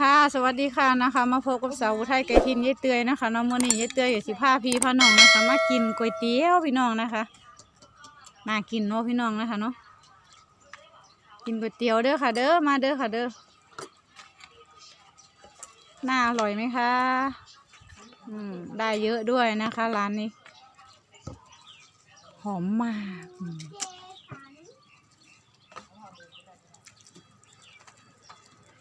ค่ะ สวัสดีค่ะนะคะ มาพบกับสาวอุทัยไก่ทินยายเตยนะคะน้องมือนี้ยายเตยอยู่สิพาพี่พาน้องนะคะ มากินก๋วยเตี๋ยวพี่น้องนะคะน่ากินเนาะพี่น้องนะคะเนาะกินก๋วยเตี๋ยวเด้อค่ะ เด้อมาเด้อค่ะเด้อน่าอร่อยไหมคะอืมได้เยอะด้วยนะคะ ร้านนี้ หอมมาก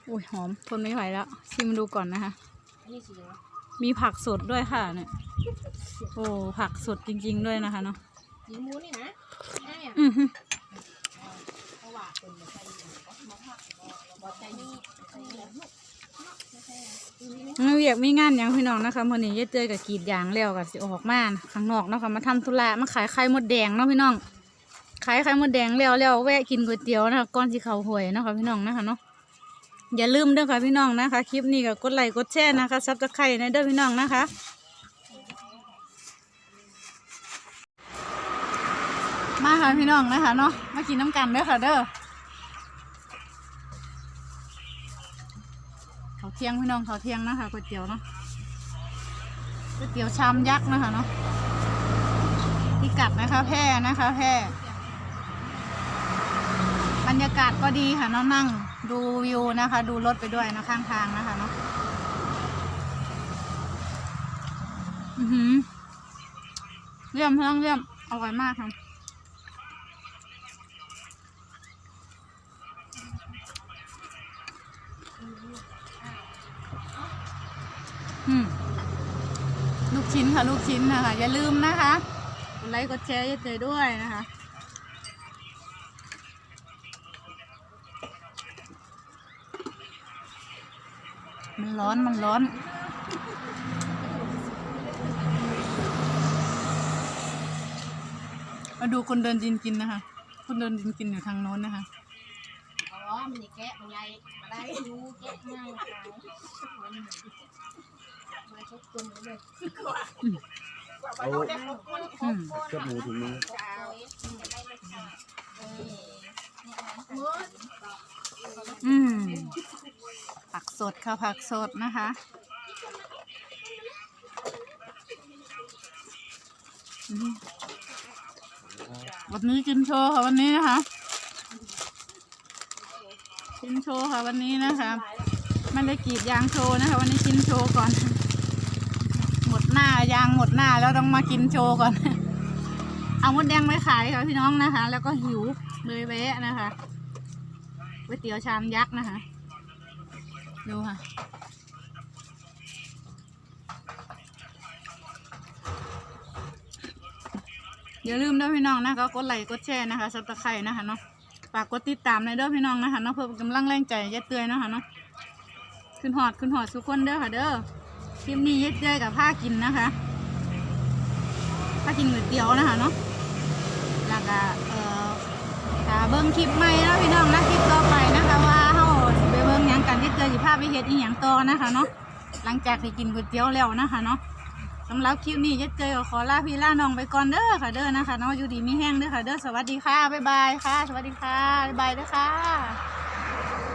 อืมอุ้ยหอมทนไม่ไหวแล้ว ชิมดูก่อนนะคะ นี่สิวะมีผักสดด้วยค่ะเนี่ย โอ้ผักสดจริง ๆ ด้วยนะคะเนาะสีมูนี่นะได้อะอือหือเพราะว่าเป็นใส่ก็มาผักบอใจนี่ใส่แล้วลูกไม่ใช่ไม่เวียกมีงานหยังพี่น้องนะคะมื่อนี้ยายเจอกับกรีดยางแล้วกับสิออกมาข้างนอกเนาะค่ะมาทำธุระมาขายไข่มดแดงเนาะพี่น้องขายไข่มดแดงแล้วแล้วแวะกินก๋วยเตี๋ยวนะคะก่อนสิเขาหวยเนาะค่ะพี่น้องนะคะเนาะ อย่าลืมเด้อค่ะพี่น้องนะคะ คลิปนี้ก็กดไลค์กดแชร์นะคะซับสไครต์นะเด้อพี่น้องนะคะมาค่ะพี่น้องนะคะเนาะมากินน้ำกันเด้อค่ะเด้อเขาวเที่ยงพี่น้องเขาวเที่ยงนะคะก๋วยเตี๋ยวเนาะก๋วยเตี๋ยวชามยักษ์นะคะเนาะพิกัดนะคะ แพร่นะคะ แพร่บรรยากาศก็ดีค่ะเนาะนั่ง ดูวิวนะคะ ดูรถไปด้วยนะข้างทางนะคะเนาะอือหือเยี่ยมพี่องเยี่ยมอร่อยมากค่ะลูกชิ้นค่ะ ลูกชิ้นนะคะ อย่าลืมนะคะกดไลค์กดแชร์เยอะเจด้วยนะคะ มันร้อนมันร้อนมาดูคนเดินจินกินนะคะ คนเดินจินกินอยู่ทางโน้นนะคะอ๋อมันนี่แกะมันใหญ่มาได้ดูแกะง่ายขายมาชกตุนเลยเอาเกือบหมูถุงนึงอืม สดค่ะผักสดนะคะ วันนี้กินโชว์ค่ะวันนี้นะคะ กินโชว์ค่ะวันนี้นะคะไม่ได้กรีดยางโชว์นะคะ วันนี้กินโชว์ก่อน หมดหน้ายางหมดหน้าแล้วต้องมากินโชว์ก่อน เอามดแดงไปขายค่ะพี่น้องนะคะ แล้วก็หิวเลยแวะนะคะก๋วยเตี๋ยวชามยักษ์นะคะ ดูค่ะ อย่าลืมเด้อพี่น้องนะคะกดไลค์กดแชร์นะคะซับสไครต์นะคะเนาะฝากกดติดตามในเด้อพี่น้องนะคะเนาะเพื่อกำลังแรงใจยัดเตือนนะคะเนาะขึ้นหอดขึ้นหอดทุกคนเด้อค่ะเด้อคลิปนี้ยัดเตือนกับผ้ากินนะคะผ้ากินก๋วยเตี๋ยวนะคะเนาะแล้วก็เอ่อถ้าเบิ้งคลิปใหม่แล้วพี่น้องนะคลิปต่อาไปเห็ดอีหยังต่อนะคะ เนาะหลังจากที่กินก๋วยเตี๋ยวแล้วนะคะเนาะสำหรับคลิปนี้ยัดเจอขอลาพี่ลาน้องไปก่อนเด้อค่ะเด้อนะคะเนาะอยู่ดีมีแห้งเด้อค่ะเด้อสวัสดีค่ะบ๊ายบายค่ะ สวัสดีค่ะบ๊ายบายเด้อค่ะ